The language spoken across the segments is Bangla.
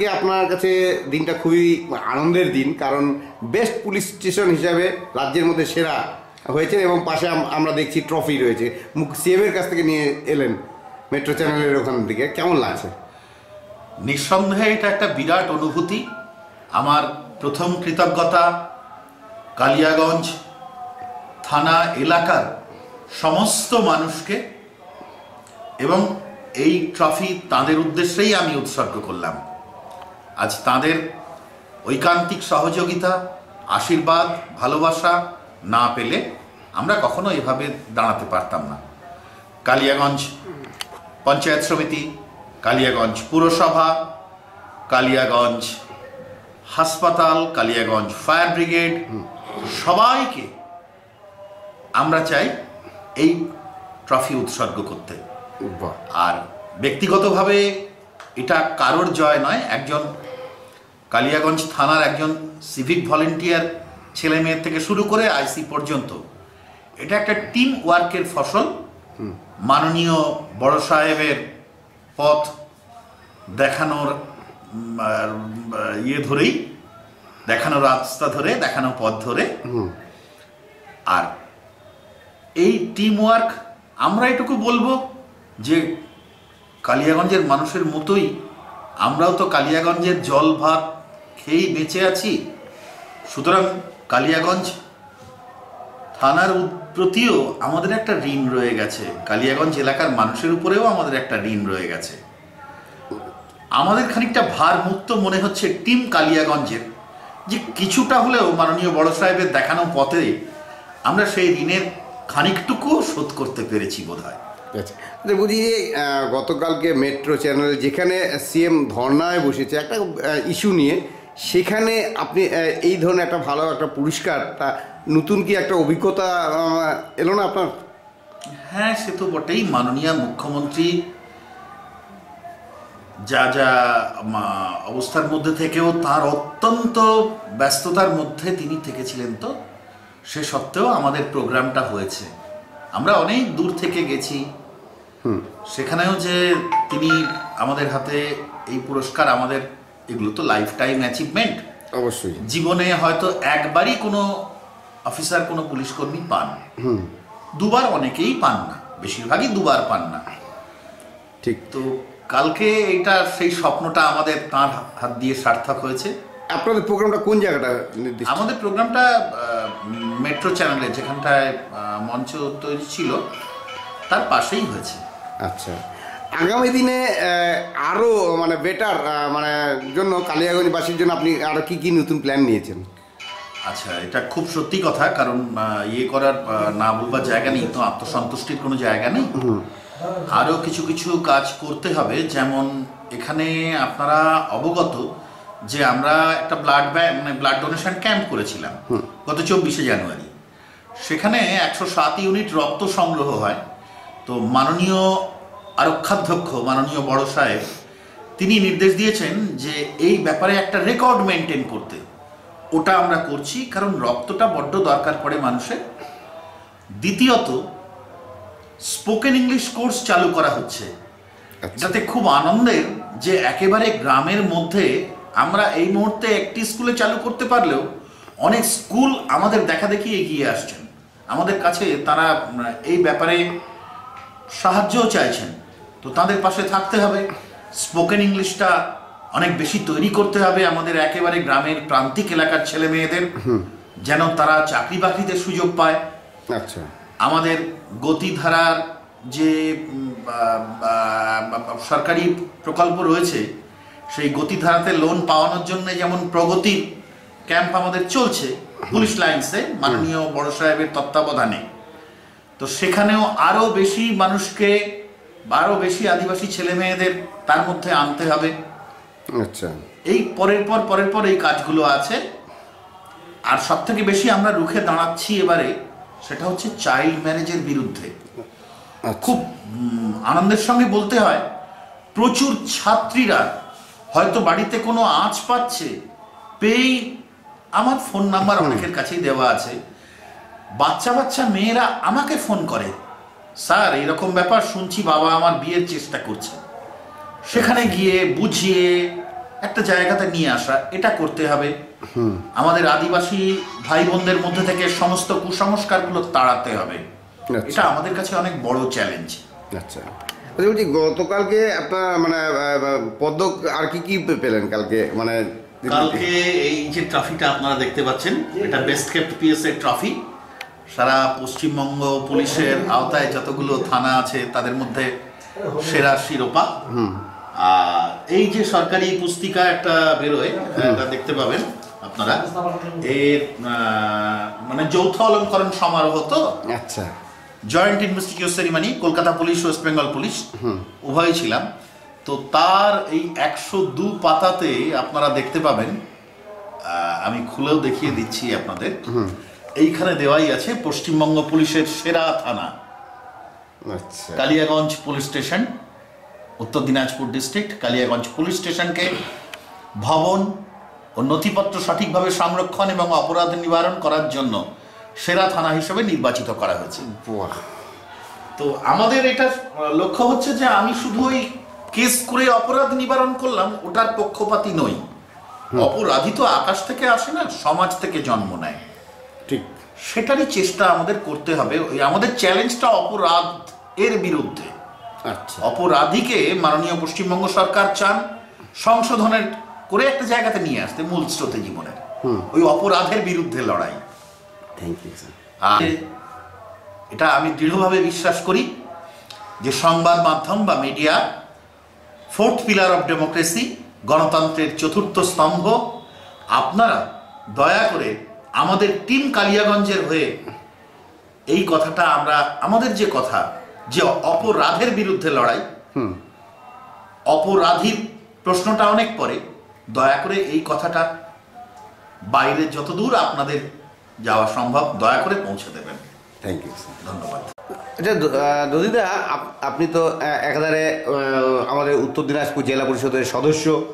আজকে আপনার কাছে দিনটা খুবই আনন্দের দিন, কারণ বেস্ট পুলিশ স্টেশন হিসাবে রাজ্যের মধ্যে সেরা হয়েছে এবং পাশে আমরা দেখছি ট্রফি রয়েছে। মুখ সিএম এর কাছ থেকে নিয়ে এলেন মেট্রো চ্যানেলের ওখান থেকে। কেমন লাগছে? নিঃসন্দেহে এটা একটা বিরাট অনুভূতি। আমার প্রথম কৃতজ্ঞতা কালিয়াগঞ্জ থানা এলাকার সমস্ত মানুষকে এবং এই ট্রফি তাদের উদ্দেশ্যেই আমি উৎসর্গ করলাম। আজ তাদের ঐকান্তিক সহযোগিতা আশীর্বাদ ভালোবাসা না পেলে আমরা কখনো এভাবে দাঁড়াতে পারতাম না। কালিয়াগঞ্জ পঞ্চায়েত সমিতি কালিয়াগঞ্জ পুরসভা কালিয়াগঞ্জ হাসপাতাল কালিয়াগঞ্জ ফায়ার ব্রিগেড সবাইকে আমরা চাই এই ট্রফি উৎসর্গ করতে। আর ব্যক্তিগতভাবে এটা কারোর জয় নয় একজন কালিয়াগঞ্জ থানার একজন সিভিক ভলেন্টিয়ার ছেলে মেয়ের থেকে শুরু করে আইসি পর্যন্ত। এটা একটা টিম ওয়ার্কের ফসল। মাননীয় বড় সাহেবের পথ দেখানোর ইয়ে ধরেই দেখানো রাস্তা ধরে দেখানো পথ ধরে। আর এই টিম ওয়ার্ক আমরা এটুকু বলব যে কালিয়াগঞ্জের মানুষের মতোই আমরাও তো কালিয়াগঞ্জের জল ভাত খেয়েই বেঁচে আছি। সুতরাং কালিয়াগঞ্জ থানার প্রতিও আমাদের একটা ঋণ রয়ে গেছে। কালিয়াগঞ্জ এলাকার মানুষের উপরেও আমাদের একটা ঋণ রয়ে গেছে। আমাদের খানিকটা ভার মুক্ত মনে হচ্ছে টিম কালিয়াগঞ্জের। যে কিছুটা হলেও মাননীয় বড় সাহেবের দেখানো পথে আমরা সেই ঋণের খানিকটুকু শোধ করতে পেরেছি বোধ হয় আচ্ছা আচ্ছা, বলছি যে গতকালকে মেট্রো চ্যানেল যেখানে সিএম ধর্নায় বসেছে একটা ইস্যু নিয়ে সেখানে আপনি এই ধরনের একটা ভালো একটা পুরস্কার তা নতুন কি একটা অভিজ্ঞতা এলো না আপনার? হ্যাঁ সে তো বটেই। মাননীয় মুখ্যমন্ত্রী যা যা অবস্থার মধ্যে থেকেও তার অত্যন্ত ব্যস্ততার মধ্যে তিনি থেকেছিলেন তো। সে সত্ত্বেও আমাদের প্রোগ্রামটা হয়েছে। আমরা অনেক দূর থেকে গেছি। সেখানেও যে তিনি আমাদের হাতে এই পুরস্কার আমাদের এগুলো তো লাইফ টাইম অ্যাচিভমেন্ট অবশ্যই। জীবনে হয়তো একবারই কোনো অফিসার কোনো পুলিশ কর্মী পান। দুবার অনেকেই পান না। বেশিরভাগই দুবার পান না। ঠিক। তো কালকে এটা সেই স্বপ্নটা আমাদের তাঁর হাত দিয়ে সার্থক হয়েছে। আপনাদের প্রোগ্রামটা কোন জায়গাটা আমাদের প্রোগ্রামটা মেট্রো চ্যানেলে যেখানটায় মঞ্চ তৈরি ছিল তার পাশেই হয়েছে। আচ্ছা। আগামী দিনে আহ, আরও মানে বেটার মানে জন্য কালিয়াগঞ্জবাসীর জন্য আপনি আরও কি কি নতুন প্ল্যান নিয়েছেন? আচ্ছা এটা খুব সত্যি কথা কারণ ইয়ে করার না বলবার জায়গা নেই তো আত্মসন্তুষ্টির কোনো জায়গা নেই। আরও কিছু কিছু কাজ করতে হবে যেমন এখানে আপনারা অবগত যে আমরা একটা ব্লাড মানে ব্লাড ডোনেশন ক্যাম্প করেছিলাম গত চব্বিশে জানুয়ারি। সেখানে একশো সাত ইউনিট রক্ত সংগ্রহ হয়। তো মাননীয় আরক্ষাধ্যক্ষ মাননীয় বড় সাহেব তিনি নির্দেশ দিয়েছেন যে এই ব্যাপারে একটা রেকর্ড মেনটেন করতে। ওটা আমরা করছি কারণ রক্তটা বড্ড দরকার পড়ে মানুষের। দ্বিতীয়ত স্পোকেন ইংলিশ কোর্স চালু করা হচ্ছে। আচ্ছা। যাতে খুব আনন্দের যে একেবারে গ্রামের মধ্যে আমরা এই মুহূর্তে একটি স্কুলে চালু করতে পারলেও অনেক স্কুল আমাদের দেখা দেখি এগিয়ে আসছেন। আমাদের কাছে তারা এই ব্যাপারে সাহায্যও চাইছেন। তো তাদের পাশে থাকতে হবে। স্পোকেন ইংলিশটা অনেক বেশি তৈরি করতে হবে আমাদের একেবারে গ্রামের প্রান্তিক এলাকার ছেলে মেয়েদের যেন তারা চাকরি বাকরিতে সুযোগ পায়। আচ্ছা। আমাদের গতিধারার যে সরকারি প্রকল্প রয়েছে সেই গতিধারাতে লোন পাওয়ানোর জন্য যেমন প্রগতি ক্যাম্প আমাদের চলছে পুলিশ লাইন্সে মাননীয় বড় সাহেবের তত্ত্বাবধানে। তো সেখানেও আরও বেশি মানুষকে আরও বেশি আদিবাসী ছেলে মেয়েদের তার মধ্যে আনতে হবে। আচ্ছা। এই পরের পর পরের পর এই কাজগুলো আছে। আর সব থেকে বেশি আমরা রুখে দাঁড়াচ্ছি এবারে সেটা হচ্ছে চাইল্ড ম্যারেজের বিরুদ্ধে। আচ্ছা। খুব আনন্দের সঙ্গে বলতে হয় প্রচুর ছাত্রীরা হয়তো বাড়িতে কোনো আঁচ পাচ্ছে পেয়েই আমার ফোন নাম্বার অনেকের কাছেই দেওয়া আছে। বাচ্চা বাচ্চা মেয়েরা আমাকে ফোন করে স্যার এরকম ব্যাপার শুনছি বাবা আমার বিয়ের চেষ্টা করছে। সেখানে গিয়ে বুঝিয়ে একটা জায়গাতে নিয়ে আসা এটা করতে হবে। আমাদের আদিবাসী ভাই বোনদের মধ্যে থেকে সমস্ত কুসংস্কারগুলো তাড়াতে হবে। আচ্ছা। এটা আমাদের কাছে অনেক বড় চ্যালেঞ্জ আচ্ছা। বলছি গতকালকে আপনার মানে আহ, পদক আর কি কি পেলেন কালকে? মানে কালকে এই যে ট্রফিটা আপনারা দেখতে পাচ্ছেন এটা বেস্ট কেপ্ট পিএস এর ট্রফি সারা পশ্চিমবঙ্গ পুলিশের আওতায় যতগুলো থানা আছে তাদের মধ্যে সেরা শিরোপা। আর এই যে সরকারি পুস্তিকা একটা বেরোয় এটা দেখতে পাবেন আপনারা। এর মানে যৌথ অলঙ্করণ সমারোহ তো। আচ্ছা। Joint investigation ceremony Kolkata police west Bengal police উভয় ছিলাম। তো তার এই একশো দু পাতাতে আপনারা দেখতে পাবেন আমি খুলেও দেখিয়ে দিচ্ছি আপনাদের। এইখানে দেওয়াই আছে পশ্চিমবঙ্গ পুলিশের সেরা থানা। আচ্ছা। Kaliaganj police station Uttar Dinajpur district Kaliaganj police স্টেশনকে ভবন ও নথিপত্র সঠিকভাবে সংরক্ষণ এবং অপরাধ নিবারণ করার জন্য সেরা থানা হিসেবে নির্বাচিত করা হয়েছে। তো আমাদের এটা লক্ষ্য হচ্ছে যে আমি শুধু ওই কেস করে অপরাধ নিবারণ করলাম ওটার পক্ষপাতী নই। অপরাধী তো আকাশ থেকে আসে না সমাজ থেকে জন্ম নেয়। সেটারই চেষ্টা আমাদের করতে হবে। ওই আমাদের চ্যালেঞ্জটা অপরাধ এর বিরুদ্ধে। আচ্ছা। অপরাধীকে মাননীয় পশ্চিমবঙ্গ সরকার চান সংশোধনের করে একটা জায়গাতে নিয়ে আসতে মূল স্রোতে জীবনের। ওই অপরাধের বিরুদ্ধে লড়াই। থ্যাংক ইউ স্যার আর এটা আমি দৃঢ়ভাবে বিশ্বাস করি যে সংবাদ মাধ্যম বা media fourth pillar of democracy গণতন্ত্রের চতুর্থ স্তম্ভ আপনারা দয়া করে আমাদের টিম কালিয়াগঞ্জের হয়ে এই কথাটা আমরা আমাদের যে কথা যে অপরাধের বিরুদ্ধে লড়াই হুম। অপরাধীর প্রশ্নটা অনেক পরে দয়া করে এই কথাটা বাইরে যতদূর আপনাদের যাওয়া সম্ভব দয়া করে পৌঁছে দেবেন। থ্যাংক ইউ স্যার ধন্যবাদ। আচ্ছা দদিদা আপ- আপনি তো একাধারে আমাদের উত্তর দিনাজপুর জেলা পরিষদের সদস্য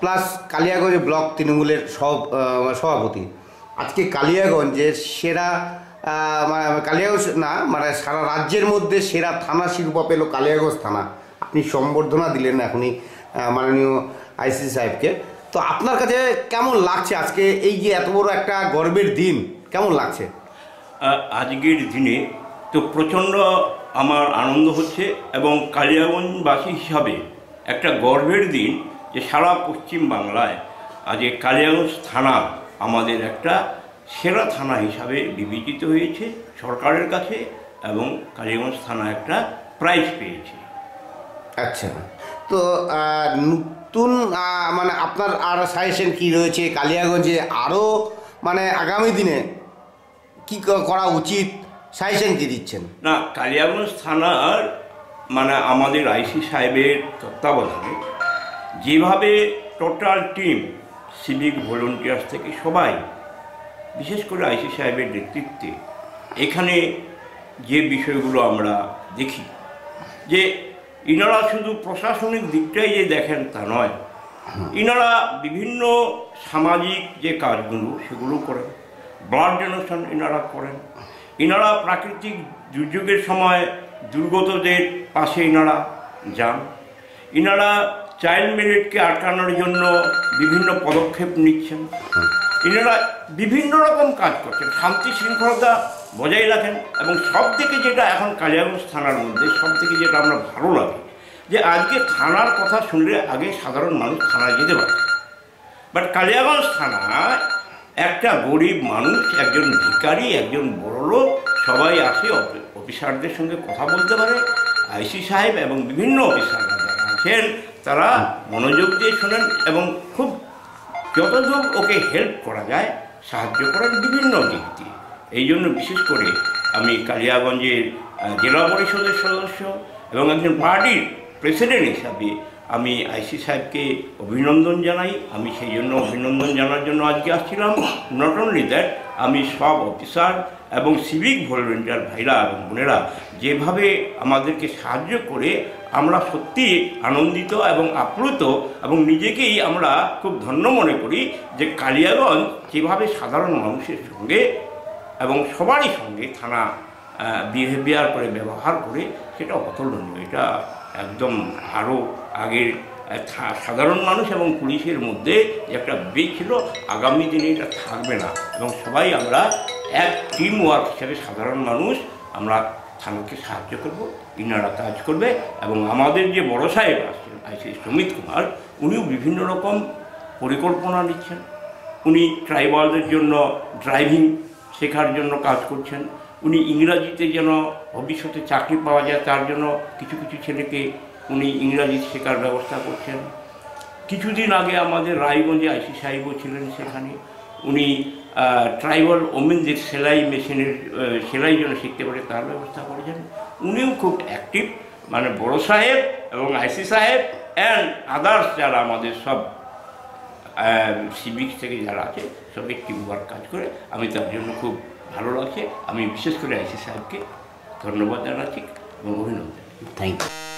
প্লাস কালিয়াগঞ্জ ব্লক তৃণমূলের আহ, সভাপতি। আজকে কালিয়াগঞ্জের সেরা মানে কালিয়াগঞ্জ না মানে সারা রাজ্যের মধ্যে সেরা থানা শিরোপা পেল কালিয়াগঞ্জ থানা। আপনি সম্বর্ধনা দিলেন এখনই মাননীয় আইসি সাহেবকে। তো আপনার কাছে কেমন লাগছে আজকে এই যে এত বড় একটা গর্বের দিন? কেমন লাগছে? আজকের দিনে তো প্রচণ্ড আমার আনন্দ হচ্ছে এবং কালিয়াগঞ্জবাসী হিসাবে একটা গর্বের দিন যে সারা পশ্চিম বাংলায় আজ কালিয়াগঞ্জ থানা আমাদের একটা সেরা থানা হিসাবে বিবেচিত হয়েছে সরকারের কাছে এবং কালিয়াগঞ্জ থানা একটা প্রাইজ পেয়েছে। আচ্ছা। তো নতুন মানে আপনার আর সাজেশন কি রয়েছে? কালিয়াগঞ্জে আরও মানে আগামী দিনে কি করা উচিত? সাজেশন কি দিচ্ছেন? না কালিয়াগঞ্জ থানার মানে আমাদের আইসি সাহেবের তত্ত্বাবধানে যেভাবে টোটাল টিম সিভিক ভলেন্টিয়ার্স থেকে সবাই, বিশেষ করে আইসি সাহেবের নেতৃত্বে, এখানে যে বিষয়গুলো আমরা দেখি, যে ইনারা শুধু প্রশাসনিক দিকটাই যে দেখেন তা নয়, ইনারা বিভিন্ন সামাজিক যে কাজগুলো সেগুলো করেন, ব্লাড ডোনেশন ইনারা করেন, ইনারা প্রাকৃতিক দুর্যোগের সময় দুর্গতদের পাশে ইনারা যান, ইনারা চাইল্ড ম্যারেজকে আটকানোর জন্য বিভিন্ন পদক্ষেপ নিচ্ছেন। ইনারা বিভিন্ন রকম কাজ করছেন শান্তি শৃঙ্খলতা বজায় রাখেন এবং সব থেকে যেটা এখন কালিয়াগঞ্জ থানার মধ্যে সব থেকে যেটা আমরা ভালো লাগে যে আজকে থানার কথা শুনলে আগে সাধারণ মানুষ থানায় যেতে পারে বাট কালিয়াগঞ্জ থানায় একটা গরিব মানুষ একজন ভিখারি একজন বড়লোক সবাই আসে অফি- অফিসারদের সঙ্গে কথা বলতে পারে আইসি সাহেব এবং বিভিন্ন অফিসাররা যারা আছেন তারা মনোযোগ দিয়ে শোনেন এবং খুব যতদূর ওকে হেল্প করা যায়, সাহায্য করার বিভিন্ন দিক দিয়ে এই জন্য বিশেষ করে আমি কালিয়াগঞ্জের জেলা পরিষদের সদস্য এবং একজন পার্টির প্রেসিডেন্ট হিসাবে আমি আইসি সাহেবকে অভিনন্দন জানাই। আমি সেই জন্য অভিনন্দন জানার জন্য আজকে আসছিলাম। নট অনলি দ্যাট আমি সব অফিসার এবং সিভিক ভলেন্টিয়ার ভাইরা এবং বোনেরা যেভাবে আমাদেরকে সাহায্য করে আমরা সত্যি আনন্দিত এবং আপ্লুত এবং নিজেকেই আমরা খুব ধন্য মনে করি যে কালিয়াগঞ্জ যেভাবে সাধারণ মানুষের সঙ্গে এবং সবারই সঙ্গে থানা বিহেভিয়ার করে, ব্যবহার করে সেটা অতুলনীয়। এটা একদম আরও আগের সাধারণ মানুষ এবং পুলিশের মধ্যে একটা বিভেদ ছিল, আগামী দিনে এটা থাকবে না। এবং সবাই আমরা এক টিম ওয়ার্ক হিসাবে সাধারণ মানুষ আমরা থানাকে সাহায্য করব, ইনারা কাজ করবে এবং আমাদের যে বড় সাহেব আছেন, আইসি সুমিত কুমার, উনিও বিভিন্ন রকম পরিকল্পনা নিচ্ছেন। উনি ট্রাইবালদের জন্য ড্রাইভিং শেখার জন্য কাজ করছেন। উনি ইংরাজিতে যেন ভবিষ্যতে চাকরি পাওয়া যায়, তার জন্য কিছু কিছু ছেলেকে উনি ইংরাজি শেখার ব্যবস্থা করছেন। কিছুদিন আগে আমাদের রায়গঞ্জে আইসি সাহেবও ছিলেন সেখানে। উনি ট্রাইবাল ওমেনদের সেলাই মেশিনের সেলাই যেন শিখতে পারে, তার ব্যবস্থা করেছেন। উনিও খুব অ্যাক্টিভ মানে বড় সাহেব এবং আইসি সাহেব অ্যান্ড আদার্স যারা আমাদের সব সিভিক্স থেকে যারা আছে, সবাই টিম ওয়ার্ক কাজ করে। আমি তার জন্য খুব ভালো লাগছে। আমি বিশেষ করে আইসি সাহেবকে ধন্যবাদ জানাচ্ছি এবং অভিনন্দন। Thank you